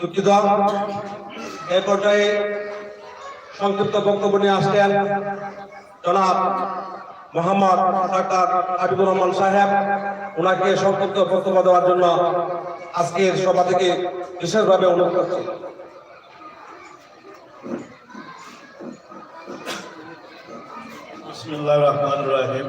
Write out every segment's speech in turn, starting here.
দুঃখিত। এই পর্যায়ে সংক্ষিপ্ত বক্তব্য নিয়ে আসলেন জনাব মোহাম্মদ ডাক্তার হাবিবুর রহমান সাহেব। ওনাকে সংক্ষিপ্ত বক্তব্য দেওয়ার জন্য আজকের সভা থেকে বিশেষভাবে অনুরোধ করছি। বিসমুল্লাহ রহমান রহিম।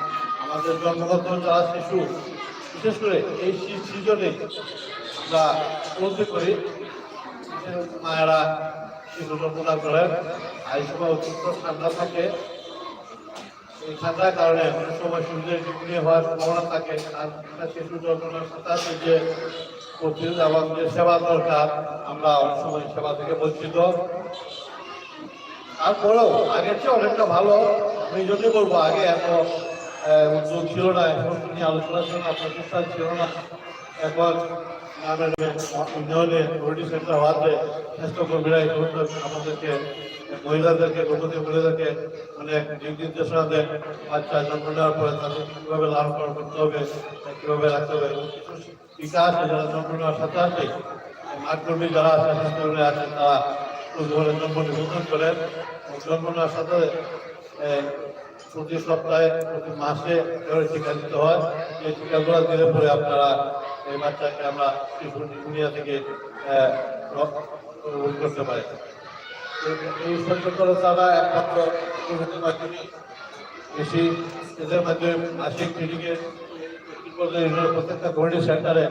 আমাদের জন্মগত যারা শিশু, বিশেষ করে এই সিজনে আমরা উপলব্ধি করি মায়েরা শিশু জন্মদান করেন আর সময় অত্যন্ত ঠান্ডা থাকে। এই ঠান্ডার কারণে অনেক সময় সূর্যের ডিগ্রি হওয়ার সম্ভাবনা থাকে। আর শিশু জন্মের সাথে সাথে যে আমার যে সেবা দরকার, আমরা অনেক সময় সেবা থেকে বঞ্চিত। তারপরেও আগের চেয়ে অনেকটা ভালো, আমি জন্যই বলব, আগে এত উদ্যোগ ছিল না, এখন নিয়ে আলোচনা ছিল না। প্রতিষ্ঠান ছিল না এখন মহিলাদেরকে দিক নির্দেশনা দেন। বাচ্চা জন্ম নেওয়ার পরে তাদের কীভাবে লালন পালন করতে হবে রাখতে হবে আছে যারা জন্ম নেওয়ার সাথে মাঠকর্মী যারা আছে তারা জন্ম নিবন্ধন করেন জন্ম নেওয়ার সাথে প্রতি সপ্তাহে, প্রতি মাসে টিকা দিতে হয়। এই টিকাগুলো দিলে পরে আপনারা এই বাচ্চাকে আমরা শিশু নিউমোনিয়া থেকে করতে পারি। এই সচেতনতাটা একমাত্র মাধ্যমে বেশি এদের মাধ্যমে মাসিক ক্লিনিকের প্রত্যেকটা কমিউনিটি সেন্টারে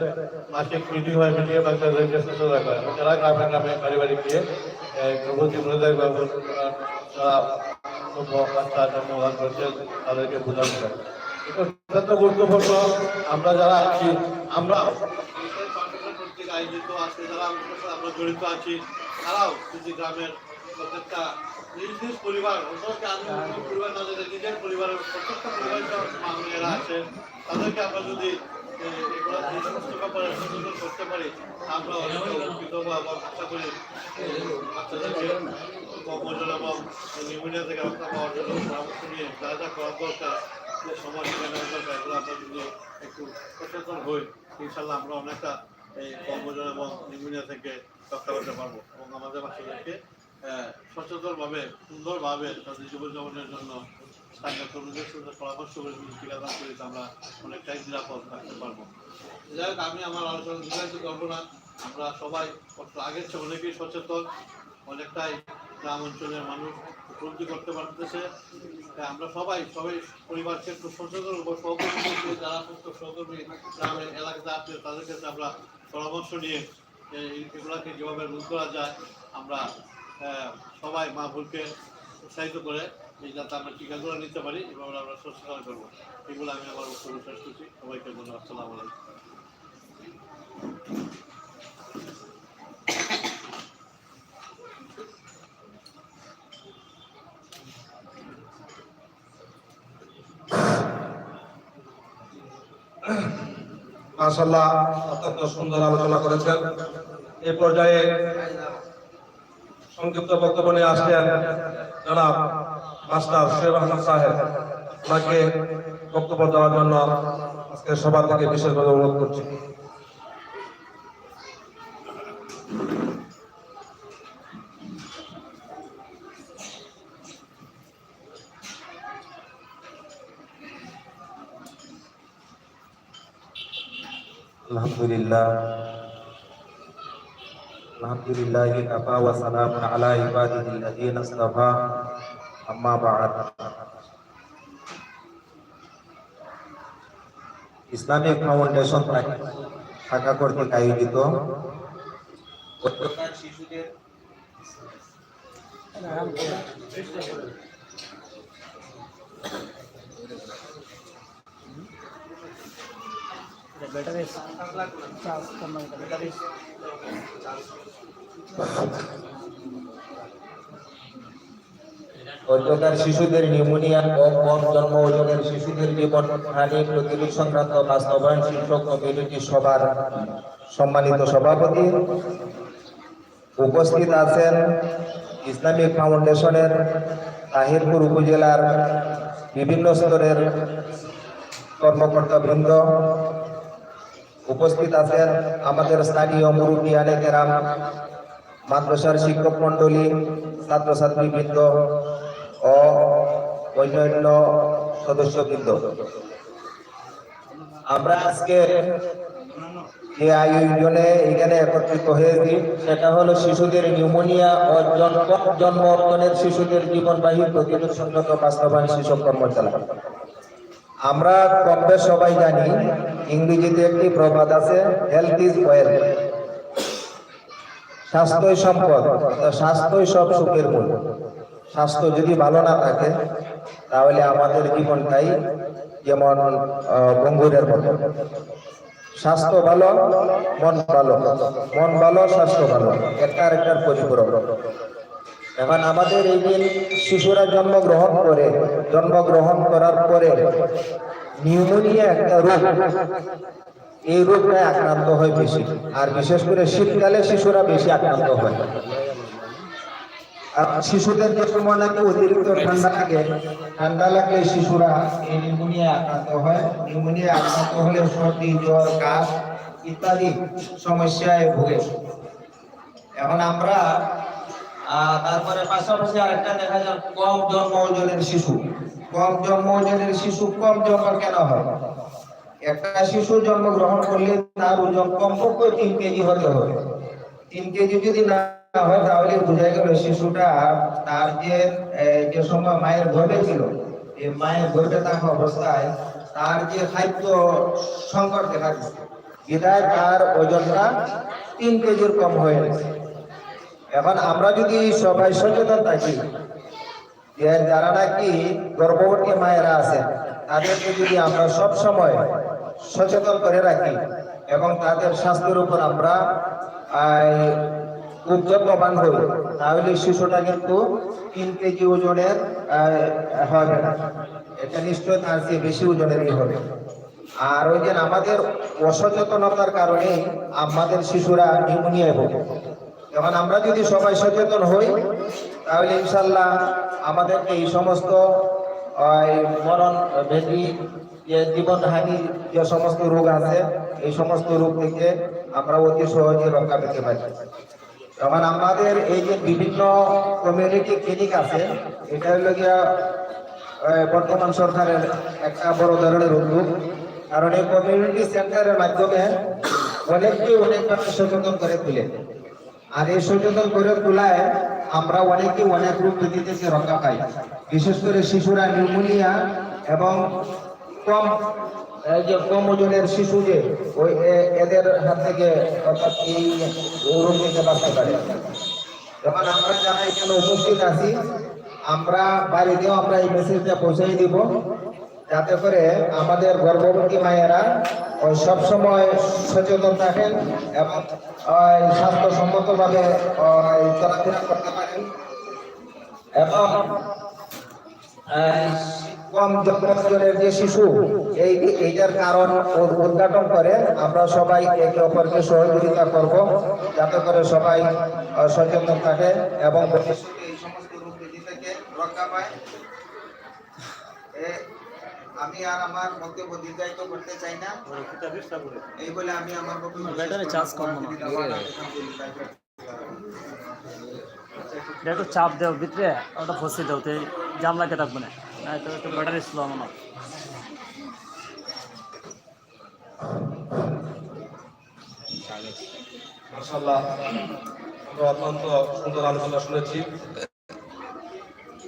মাসিক মিটিং হয় মিটিংয়ে বাচ্চাদের সচেতনতা করে যারা গ্রামে গ্রামে বাড়ি বাড়ি গিয়ে গর্ভবতী মহিলাদের তাদেরকে বোঝানো যায় অত্যন্ত গুরুত্বপূর্ণ আমরা যারা আছি আমরা জড়িত আছি তারাও যদি গ্রামের প্রত্যেকটা নিজ নিজ পরিবার পরিবার নিজের পরিবারের প্রত্যেকটা পরিবারের আছে তাদেরকে আমরা যদি সমস্ত ব্যাপারে সচেতন করতে পারি আমরা অনেক উপকৃত হব আশা করি বাচ্চাদেরকে কর্মজল এবং নিউমোনিয়া থেকে রক্ষা পাওয়ার জন্য পরামর্শ নিয়ে যা যা করার দরকার, যে সময় টিকা দরকার, এগুলো আমরা যদি একটু সচেতন হই। ইনশাল্লাহ আমরা অনেকটা এই কর্মজন এবং নিউমোনিয়া থেকে রক্ষা করতে পারব এবং আমাদের বাচ্চাদেরকে সচেতনভাবে, সুন্দরভাবে তাদের জীবনযাপনের জন্য স্থানীয় কর্মীদের সাথে পরামর্শ করে টিকাদান করি আমরা অনেকটাই নিরাপদ থাকতে পারব। যাই হোক, আমি আমার আলোচনা দীর্ঘায়িত করব না। আমরা সবাই আগের চেয়ে অনেকেই সচেতন, অনেকটাই গ্রাম অঞ্চলের মানুষ উপলব্ধি করতে পারতেছে। আমরা সবাই সবাই পরিবারকে একটু সচেতন সহকর্মী যারা সমস্ত সহকর্মী গ্রামের এলাকাতে আছে তাদের কাছে আমরা পরামর্শ নিয়ে এগুলাকে কীভাবে রোধ করা যায়, আমরা সবাই মা ভুলকে উৎসাহিত করে এই যাতে আমরা টিকাগুলো নিতে পারি এভাবে আমরা সচেতন করব। এগুলো আমি আমার বক্তব্য শেষ করছি। সবাইকে ধন্যবাদ। আসসালামু আলাইকুম। মাশাল্লাহ অত্যন্ত সুন্দর আলোচনা করেছেন। এই পর্যায়ে সংক্ষিপ্ত বক্তব্য নিয়ে আসছেন জনাব মাস্টার শেখ আহমদ সাহেব। ওনাকে বক্তব্য দেওয়ার জন্য আজকে সভা থেকে বিশেষভাবে অনুরোধ করছি। আলহামদুলিল্লাহ الحمد لله كفى وسلام على عباده الذين اصطفى أما بعد ইসলামিক ফাউন্ডেশন শাখা কর্তৃক আয়োজিত শিশুদের ব্যাটারি চার্জ করলাম ব্যাটারি অজ্ঞতার শিশুদের নিউমোনিয়া ও কম জন্ম ওজনের শিশুদের জীবন হানি প্রতিরোধ সংক্রান্ত বাস্তবায়ন শীর্ষক কমিউনিটি সভার সম্মানিত সভাপতি উপস্থিত আছেন ইসলামিক ফাউন্ডেশনের তাহিরপুর উপজেলার বিভিন্ন স্তরের কর্মকর্তা বৃন্দ উপস্থিত আছেন আমাদের স্থানীয় মুরব্বী আলেকেরাম, মাদ্রাসার শিক্ষক মন্ডলী ছাত্রছাত্রী বৃন্দ ও অন্যান্য সদস্যবৃন্দ। আমরা আজকে যে আয়োজনে এখানে একত্রিত হয়েছি, সেটা হলো শিশুদের নিউমোনিয়া ও জন্ম জন্ম শিশুদের জীবনবাহী প্রতিরোধ সংক্রান্ত বাস্তবায়ন শিশু কর্মশালা। আমরা কম বেশ সবাই জানি, ইংরেজিতে একটি প্রবাদ আছে হেলথ ইজ ওয়েলথ স্বাস্থ্যই সম্পদ স্বাস্থ্যই সব সুখের মূল। স্বাস্থ্য যদি ভালো না থাকে, তাহলে আমাদের জীবনটাই যেমন বঙ্গুরের মতো। স্বাস্থ্য ভালো, মন ভালো। মন ভালো, স্বাস্থ্য ভালো। একটা আরেকটার পরিপূরক এখন আমাদের এই দিন শিশুরা জন্মগ্রহণ করে, জন্মগ্রহণ করার পরে নিউমোনিয়া একটা রোগ। এই রোগটায় আক্রান্ত হয় বেশি, আর বিশেষ করে শীতকালে শিশুরা বেশি আক্রান্ত হয়। আর শিশুদের যে সময় নাকি অতিরিক্ত ঠান্ডা লাগে। ঠান্ডা লাগলে শিশুরা এই নিউমোনিয়া আক্রান্ত হয়। নিউমোনিয়া আক্রান্ত হলে সর্দি, জ্বর, কাশ ইত্যাদি সমস্যায় ভোগে। এখন আমরা আহ, তারপরে পাশাপাশি আরেকটা দেখা যায় কম জন্ম ওজনের শিশু। কম জন্ম ওজনের শিশু কম জন্ম কেন হয়? একটা শিশু জন্মগ্রহণ করলে তার ওজন কমপক্ষে তিন কেজি হতে হবে। তিন কেজি যদি না হয় তাহলে বোঝা গেল শিশুটা তার যে যে সময় মায়ের গর্ভে ছিল এই মায়ের গর্ভে থাকা অবস্থায় তার যে খাদ্য সংকট দেখা দিচ্ছে। বিধায় তার ওজনটা তিন কেজির কম হয়ে গেছে। এখন আমরা যদি সবাই সচেতন থাকি যারা নাকি গর্ভবতী মায়েরা আছেন, তাদেরকে যদি আমরা সব সময় সচেতন করে রাখি এবং তাদের স্বাস্থ্যের উপর আমরা খুব হই, তাহলে শিশুটা কিন্তু তিন কেজি ওজনের হবে না। এটা নিশ্চয় তার চেয়ে বেশি ওজনেরই হবে। আর ওই যে আমাদের অসচেতনতার কারণে আমাদের শিশুরা নিউমোনিয়ায় ভোগে। এখন আমরা যদি সবাই সচেতন হই, তাহলে ইনশাল্লাহ আমাদেরকে এই সমস্ত মরণ যে জীবনহানি যে সমস্ত রোগ আছে, এই সমস্ত রোগ থেকে আমরা অতি সহজে রক্ষা পেতে পারি। তখন আমাদের এই যে বিভিন্ন কমিউনিটি ক্লিনিক আছে, এটা হলো গিয়া বর্তমান সরকারের একটা বড় ধরনের উদ্যোগ। কারণ এই কমিউনিটি সেন্টারের মাধ্যমে অনেককে অনেকভাবে সচেতন করে তুলে। আর এই সচেতন করে তোলায় আমরা অনেকে অনেক রূপ থেকে রক্ষা পাই। বিশেষ করে শিশুরা নিউমোনিয়া এবং কম যে কম ওজনের শিশু যে, ওই এদের হাত থেকে অর্থাৎ এই রোগ থেকে বাঁচতে পারে। যখন আমরা যারা এখানে উপস্থিত আছি, আমরা বাড়িতেও আমরা এই মেসেজটা পৌঁছাই দিব। যাতে করে আমাদের গর্ভবতী মায়েরা ওই সব সময় সচেতন থাকেন এবং স্বাস্থ্যসম্মতভাবে চলাফেরা করতে পারেন। এবং কম জন্মের যে শিশু, এই, এইটার কারণ উদ্ঘাটন করে আমরা সবাই একে অপরকে সহযোগিতা করব, যাতে করে সবাই সচেতন থাকে এবং ভবিষ্যতে এই সমস্ত রোগ থেকে রক্ষা পায়। আমি আর আমার বক্তব্য দীর্ঘায়িত করতে চাই না। এই বলে আমি আমার ব্যাটারি চার্জ করব না। এটা একটু চাপ দেও ভিতরে ওটা ফসি দেও তো জাম লাগে থাকবে না। না তো একটু ব্যাটারি স্লো মনে হয়। মাশাআল্লাহ আমরা অত্যন্ত সুন্দর আলোচনা শুনেছি।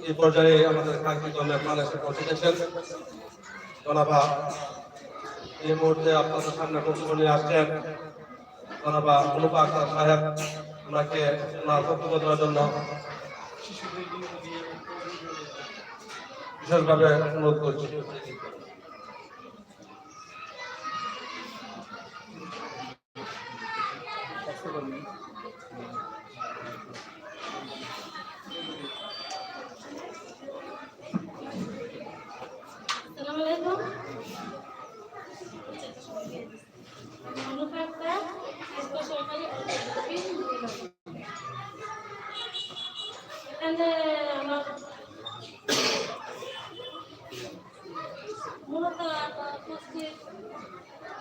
এই পর্যায়ে আমাদের কাঙ্ক্ষিত মেহমান এসে পৌঁছে গেছেন জনাবা, এই মুহূর্তে আপনাদের সামনে বক্তব্য নিয়ে আসছেন জনাবা অনুপা আক্তার সাহেব। ওনাকে ওনার বক্তব্য দেওয়ার জন্য বিশেষভাবে অনুরোধ করছি।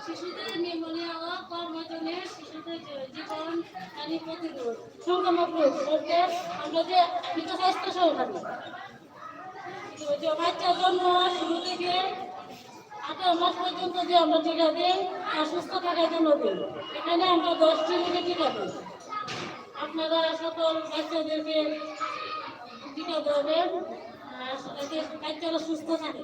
শিশুদের নিউমোনিয়া ও কর্মজনে শিশুদের আমরা যে মৃত স্বাস্থ্য সহকারী বাচ্চার জন্য শুরু থেকে মাস পর্যন্ত যে আমরা টিকা দিই আর সুস্থ থাকার জন্য দিই, এখানে আমরা দশটি রোগে টিকা দিই আপনারা সকল বাচ্চাদেরকে টিকা দেবেন বাচ্চারা সুস্থ থাকে।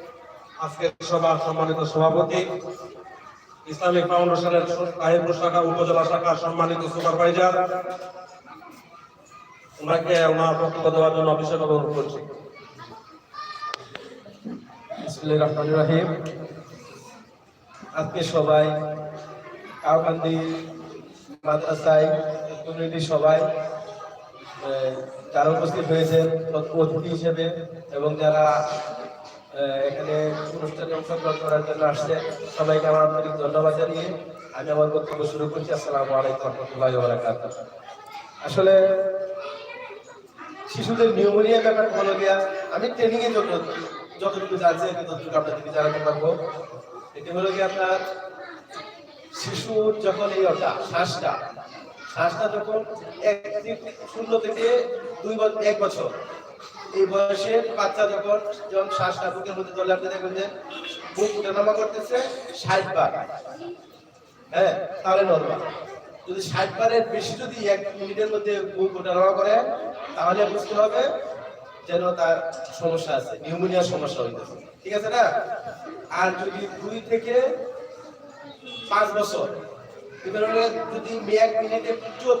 আজকের সভার সম্মানিত সভাপতি, ইসলামিক ফাউন্ডেশনের তাহিরপুর শাখা, উপজেলা শাখার সম্মানিত সুপারভাইজার, ওনাকে ওনার বক্তব্য দেওয়ার জন্য বিশেষভাবে অনুরোধ করছি। রহিম। আজকে সবাই কাউকান্দি মাদ্রাসায় কমিউনিটি সবাই যারা উপস্থিত হয়েছেন, অতিথি হিসেবে এবং যারা এখানে অনুষ্ঠানে অংশগ্রহণ করার জন্য আসছে। সবাইকে আমার আন্তরিক ধন্যবাদ জানিয়ে আমি আমার বক্তব্য শুরু করছি। আসসালামু আলাইকুম রহমতুল্লাহ বারাকাতুহ। আসলে শিশুদের নিউমোনিয়া ব্যাপার হলো গিয়া আমি ট্রেনিং এ যত যতটুকু জানছি ততটুকু আপনাদেরকে জানাতে পারব। এটি হলো গিয়ে আপনার শিশুর যখন এই ওটা শ্বাসটা শ্বাসটা যখন এক শূন্য থেকে দুই বছর এক বছর এই বয়সে বাচ্চা যখন যখন শ্বাসটা বুকের মধ্যে চলে আপনি দেখবেন যে বুক উঠানামা করতেছে, ষাট বার। হ্যাঁ তাহলে নর্মাল যদি ষাট বারের বেশি যদি এক মিনিটের মধ্যে বুক ওঠানামা করে, তাহলে বুঝতে হবে যেন তার সমস্যা আছে, নিউমোনিয়ার সমস্যা হইতেছে। ঠিক আছে না? আর যদি দুই থেকে পাঁচ বছর, এবার যদি এক মিনিটে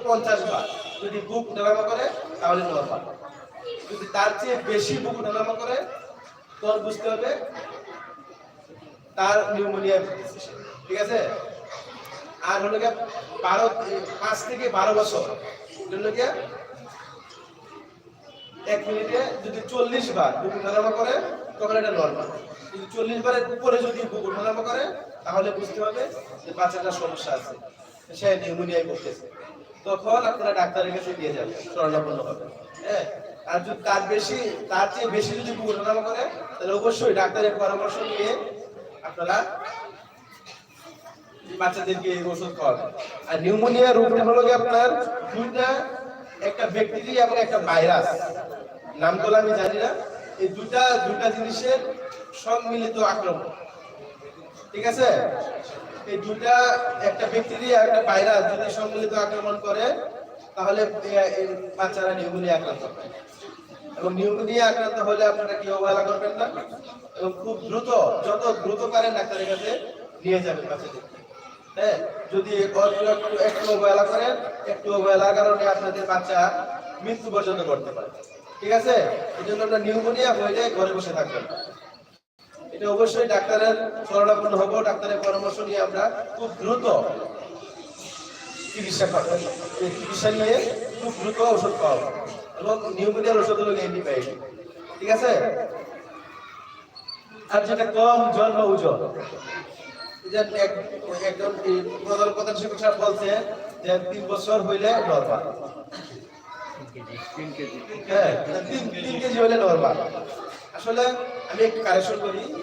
পঞ্চাশ বার যদি বুক ওঠানামা করে, তাহলে নর্মাল যদি তার চেয়ে বেশি বুক ওঠানামা করে, তখন বুঝতে হবে তার নিউমোনিয়া ঠিক আছে? আর হলো গিয়ে বারো, পাঁচ থেকে বারো বছর। হলো গিয়ে এক মিনিটে যদি চল্লিশ বার বুক উঠানামা করে, তখন এটা নর্মাল যদি চল্লিশ বারের উপরে যদি বুক উঠানামা করে, তাহলে বুঝতে হবে যে বাচ্চাটার সমস্যা আছে। সে নিউমোনিয়ায় করতেছে তখন আপনারা ডাক্তারের কাছে দিয়ে যাবেন। শরণাপন্ন হবে হ্যাঁ? আর যদি তার বেশি, তার চেয়ে বেশি যদি বুক করে, তাহলে অবশ্যই ডাক্তারের পরামর্শ নিয়ে আপনারা বাচ্চাদেরকে এই ওষুধ খাওয়াবেন। আর নিউমোনিয়া রোগটা হলো আপনার দুইটা, একটা ব্যাকটেরিয়া এবং একটা ভাইরাস। নাম তো আমি জানি না। এই দুটা দুটা জিনিসের সম্মিলিত আক্রমণ। ঠিক আছে? এই দুটা একটা ব্যাকটেরিয়া একটা ভাইরাস যদি সম্মিলিত আক্রমণ করে, তাহলে বাচ্চারা নিউমোনিয়া আক্রান্ত হয়। এবং নিউমোনিয়া আক্রান্ত হলে আপনারা কি অবহেলা করবেন না? এবং খুব দ্রুত, যত দ্রুত পারেন ডাক্তারের কাছে নিয়ে যাবেন বাচ্চাদের। হ্যাঁ যদি একটু একটু অবহেলা করেন, একটু অবহেলার কারণে আপনাদের বাচ্চা মৃত্যু পর্যন্ত করতে পারে। ঠিক আছে? এই জন্য আমরা নিউমোনিয়া হইলে ঘরে বসে থাকবেন। এটা অবশ্যই ডাক্তারের শরণাপন্ন হব, ডাক্তারের পরামর্শ নিয়ে আমরা খুব দ্রুত চিকিৎসা চিকিৎসা নিয়ে খুব দ্রুত ওষুধ পাওয়া এবং নিউমোনিয়ার ওষুধ হলো অ্যান্টিবায়োটিক ঠিক আছে? আর যেটা কম এই এক- একজন প্রধান প্রধান তিন বছর হইলে নর্মাল হ্যাঁ তিন কেজি হলে নর্মাল আসলে আমি একটু করি।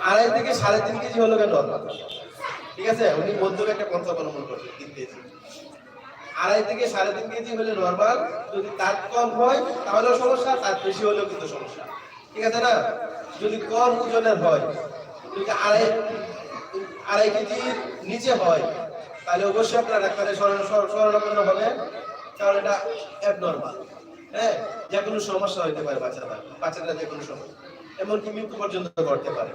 আড়াই থেকে সাড়ে তিন কেজি হলো নর্মাল ঠিক আছে? উনি মধ্যমে একটা পন্থা অবলম্বন করছে তিন কেজি। আড়াই থেকে সাড়ে তিন কেজি হলে নর্মাল যদি তার কম হয়, তাহলেও সমস্যা তার বেশি হলেও কিন্তু সমস্যা। ঠিক আছে না? যদি কম ওজনের হয়, যদি আড়াই আড়াই কেজির নিচে হয়, তাহলে অবশ্যই আপনার ডাক্তারের শরণাপন্ন হবে কারণ এটা অ্যাবনর্মাল হ্যাঁ? যে কোনো সমস্যা হইতে পারে বাচ্চারা বাচ্চারা যে কোনো সমস্যা এমনকি মৃত্যু পর্যন্ত করতে পারে।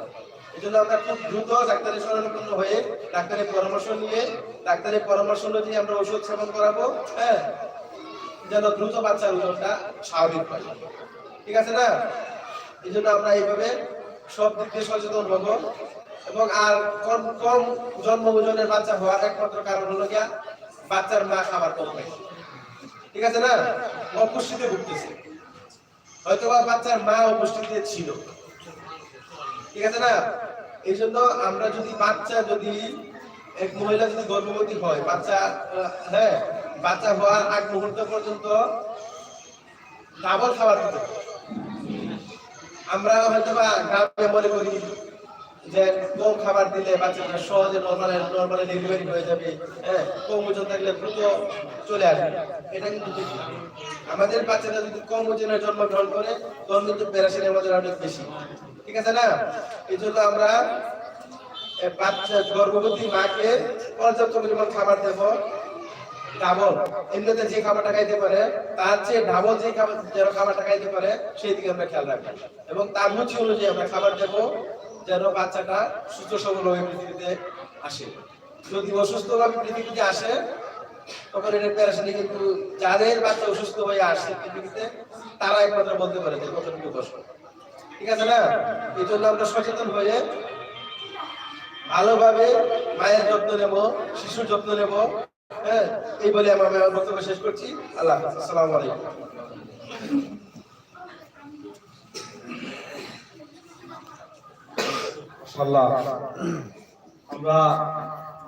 এই জন্য আমরা খুব দ্রুত ডাক্তারের শরণাপন্ন হয়ে ডাক্তারের পরামর্শ নিয়ে, ডাক্তারের পরামর্শ অনুযায়ী আমরা ওষুধ সেবন করাবো হ্যাঁ? যেন দ্রুত বাচ্চার ওজনটা স্বাভাবিক হয়। ঠিক আছে না? এই জন্য আমরা এইভাবে সব দিক দিয়ে সচেতন হব। এবং আর কম কম জন্ম ওজনের বাচ্চা হওয়ার একমাত্র কারণ হলো গিয়া বাচ্চার মা খাবার কম খায়। ঠিক আছে না? অপুষ্টিতে ভুগতেছে। হয়তো বাচ্চার মা অপুষ্টিতে ছিল। ঠিক আছে না এই জন্য আমরা যদি বাচ্চা যদি এক মহিলা যদি গর্ভবতী হয়, বাচ্চা হ্যাঁ বাচ্চা হওয়ার আগ মুহূর্ত পর্যন্ত ডাবল খাবার দিতে। আমরা হয়তো বা গ্রামে মনে করি যে কম খাবার দিলে বাচ্চাটা সহজে নর্মাল নর্মালি ডেলিভারি হয়ে যাবে হ্যাঁ কম ওজন থাকলে দ্রুত চলে আসবে এটা কিন্তু ঠিক না। আমাদের বাচ্চারা যদি কম ওজনের জন্মগ্রহণ করে, তখন কিন্তু প্যারাসিনের আমাদের অনেক বেশি ঠিক আছে না? এই জন্য আমরা বাচ্চা গর্ভবতী মাকে পর্যাপ্ত পরিমাণ খাবার দেবো। ডাবল, এমনিতে যে খাবারটা খাইতে পারে, তার চেয়ে ডাবল যে খাবার যেন খাবারটা খাইতে পারে সেই দিকে আমরা খেয়াল রাখব এবং তার রুচি অনুযায়ী আমরা খাবার দেবো, যেন বাচ্চাটা সুস্থ সবল হয়ে পৃথিবীতে আসে। যদি অসুস্থভাবে পৃথিবীতে আসে, তখন এটা প্যারাসানি কিন্তু যাদের বাচ্চা অসুস্থ হয়ে আসে পৃথিবীতে, তারা একমাত্র বলতে পারে যে কতটুকু কষ্ট। ঠিক আছে না? এই জন্য আমরা সচেতন হয়ে ভালোভাবে মায়ের যত্ন নেব শিশুর যত্ন নেব। হ্যাঁ এই বলে আমি আমার বক্তব্য শেষ করছি। আল্লাহ। আসসালামু আলাইকুম। আমরা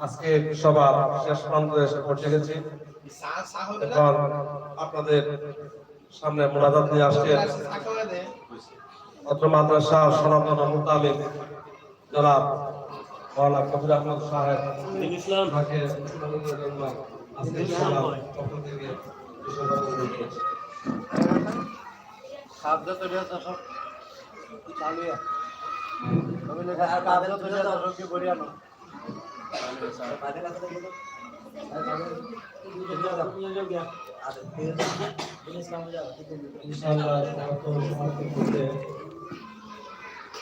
আজকে সবার শেষ প্রান্তে এসে পৌঁছে গেছি। এখন আপনাদের সামনে মোনাজাত নিয়ে আসছেন অত্র মাদ্রাসা সনাতন মোতাবেক যারা মৌলানা কবির আহমদ সাহেব ইসলাম তাকে সম্মানিতের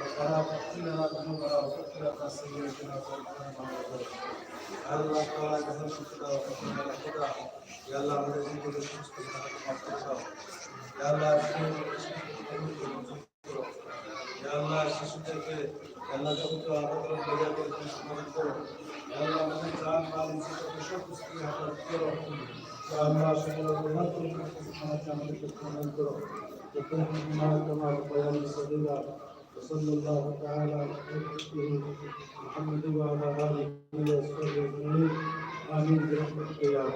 اغفر لنا ذنوبنا وكفر عنا سيئاتنا وتوفنا مع الابرار আল্লাহ তাআলা যখন সুস্থতা অপছন্দ খোদা ইয়া আল্লাহ আমাদের জীবনে সুস্থ থাকার মাফ করে দাও ইয়া আল্লাহ ইয়া আল্লাহ শিশুদেরকে আল্লাহ যত আদর বজায় করে তুমি সমাধান করো ইয়া আল্লাহ আমাদের জান মাল ইজ্জত সব কিছু তুমি হেফাজত করো ইয়া আল্লাহ সকল গুনাহ তুমি সমাজে আমাদেরকে সমাধান করো যখন বিমান তোমার বয়ান সদিলা وصلى الله تعالى على خير محمد وعلى اله وصحبه اجمعين امين برحمتك يا رب